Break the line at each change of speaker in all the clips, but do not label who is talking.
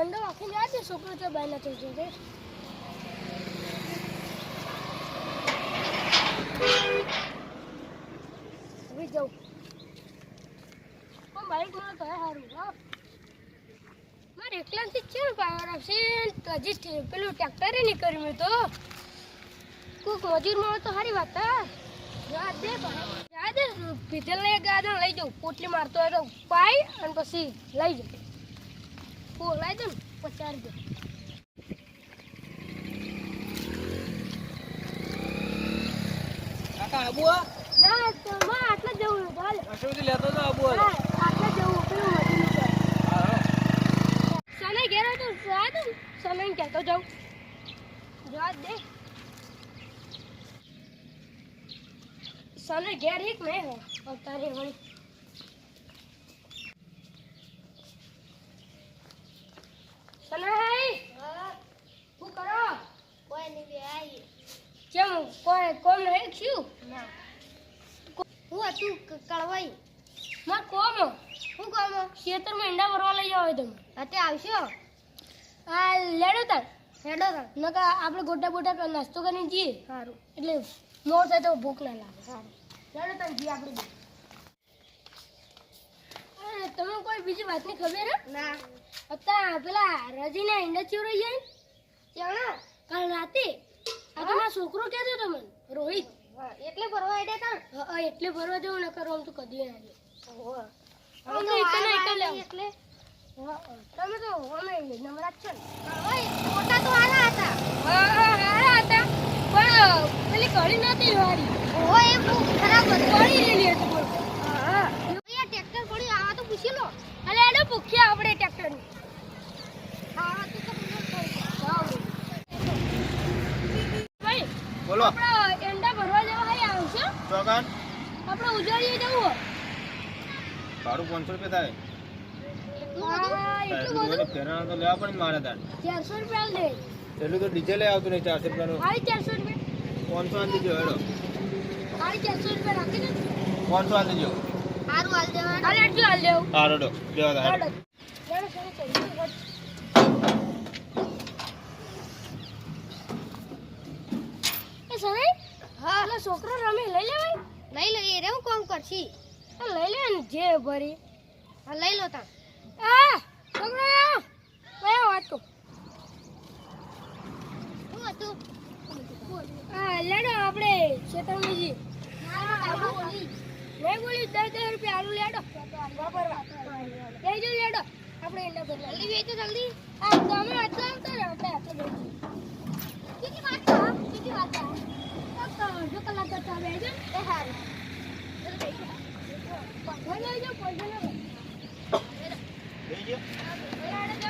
આખી યાદ છે છોકરો તો બહાર થઈ જતો હવે જાઉં. પણ બાઈક મને તો સારું હા. મારે એકલાથી છે ને પાવર પેલું ટ્રેક્ટરે નહીં કર્યું મેં તો. કોઈક મજૂર મળે તો સારી વાત, હા. યાદ દે યાદ પીધેલ લઈ જાઉં. પોટલી મારતો હોય તો પાય અને પછી લઈ જાઉં. ઓ લઈ દઉં ને પચાસ
કાકા આબુ
ના તો માં આટલા જવું હાલે
અશુથી લેતો તો આબુ
આટલા જવું પેલું સને ઘેર કહેતો જાઉં જવા દે સને ઘેર એક મેં અવતારે વળી સને શું કરો
કોઈ નહીં બે આવી
કોઈ કોમ નહીં થયું
હું તું કળવાઈ.
માર કોમ
હું. કામ
ખેતરમાં ઈંડા ભરવા લઈ જાવ તમે.
અત્યારે આવશો?
આ લેડો તાર.
હેડો તાર.
નકા આપણે ગોટા બોટા નાસ્તો કરીને જઈએ.
સારું
એટલે મોર થાય તો ભૂખ ના લાગે. સારું લેડો તાર જઈએ આપણે. અરે તમે કોઈ બીજી વાતની ખબર હે?
ના.
અત્યારે પેલા રજીના ઈંડા ચોરાઈ જાય
ત્યાં
કાલ રાતે આ તો મારો છોકરો કહેતો મને રોહિત?
એટલે ભરવા આડ્યા તા?
હા, એટલે ભરવા જવું ન કરો આમ તો કદી ના જાય
અમે
અમે એક ના એક લેવું.
એટલે.
તમે તો અમે નમરા છો
મોટા તો આના હતા.
હા હા હા હતા. પણ પેલી કળી નતી વાળી.
ઓહો એ બહુ ખરાબ હતું
કળી લેલી હતી બોલ
હા અહીંયા ટ્રેક્ટર પડ્યું આવા તો પૂછી લો
અલે એડો ભૂખ્યા આપણે ટ્રેક્ટર
હા તો તો મને
ભાઈ
બોલો
આપણે એંડા ભરવા જવા હાઈ આવશે
ચોકન.
આપણે ઉજાડીએ જવું
ભાડું પાંચસો રૂપિયા થાય.
એટલું
તો ડીઝલ આવતું નહીં ચારસો
રૂપિયા.
પાંચસો આલી દેજો હેડો.
ચારસો રૂપિયા રાખી દે.
પાંચસો આલી દેજો.
સારું હાલ દેવાનું.
હાલે એટલું હાલ દેવું
હા રેડો લેવા તા
હાલો.
હેડો
લેડો, ચાલો, ચાલો. એ
હા.
એટલે છોકરો રમે લઈ લેવાય?
લઈ લો એ રેવું કોમ કરશી?
લઈ લે ને જે ભરી.
હા લઈ લો તા
આ છોકરો કયો વાતો
શું હતું?
આ લેડો આપણે શેતરમીજી મેં બોલી દસ દસ રૂપિયા આલુ લેડો. વાપરવા લઈ જો લેડો. આપણે એટલે
જલ્દી વેચો જલ્દી.
આ તમે આટલા આવતા ને આપણે આટલા
કેટલી વાત છે કેટલી વાત તો
અડધો કલાક કરતા બેસજો
એ સારું
પૈસા લઈ જાઓ. પૈસા લઈ જાઓ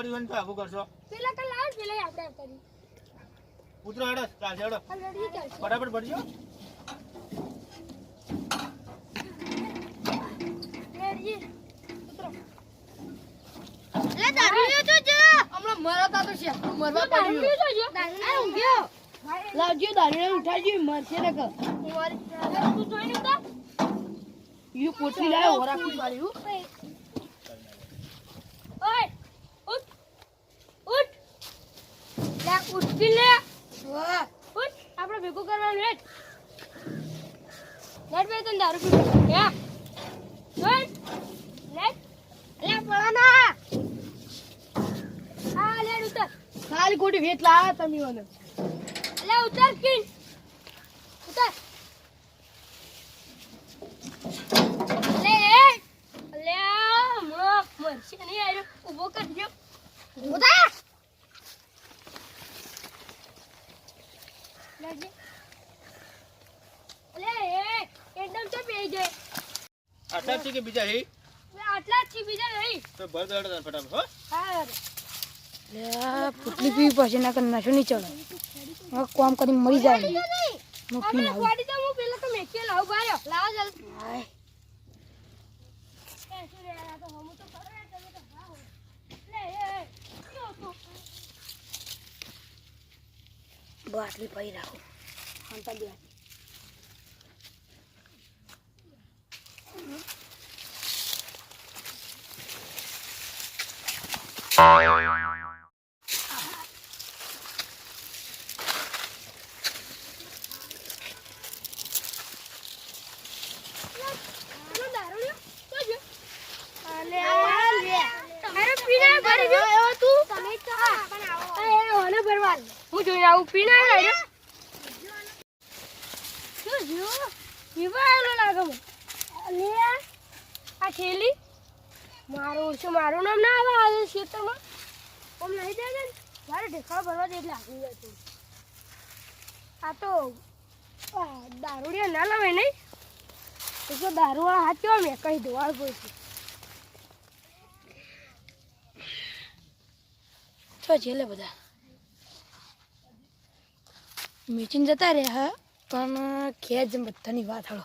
પડ્યું હોય ને તો આગું કરશો.
પેલા તો લાવ પેલા આપણે આમ કરી.
ઉતરો હેડો ચાલશે હેડો.
બરાબર ભરજો. લાવજો
દારૂ પડજો
મરશે ને
લે દારૂડિયો તો જો
હમણાં મરતા તો
લે ઉઠી લે. ઉઠ આપણે ભેગું કરવાનું હેઠ. લેટ બે તને દારૂ પીવું હે ઉઠ. લેટ
લે પળાના
હા લેટ ઉતર.
ખાલી ખોટી વેચ લાવ્યા તમે મને.
લે ઉતર કિન. ઉતર. લે લે મક મરશે નહીં આયો ઊભો કરજો
ઉધા
લેજે લે એ એકદમ તો પેઈ જાય
આટલા છે કે બીજા હે?
લે, આટલા છે બીજા નહીં
તો ભર દો હેડો ફટાફટ હો.
હા
પોટલી પી પછી ના કર નશો નહીં ચડે. હવે કામ કરી મરી જાય હું પી
તો હું પેલા તો મેકે લાવ ભાઈ
લાવ જલ્દી.
Buat lipa iraw. Hantag. જોઈને આવું આવ્યો રે. શું જો. પીવાયેલો લાગે. લે. આ થેલી? મારું શું મારું નામ ના આવે આ ખેતરમાં. આમ નહીં જાય ને. મારે ઢેકાળ ભરવા દે એટલે આવી જાય છે. આ તો દારૂડિયા ના લાવે નહીં. તો દારૂવાળા હાથ કેવા મેં કોઈ
છો. છેલ્લે બધા. મીચીને જતા રહ્યા પણ ખેંચ બધાની વાત હળો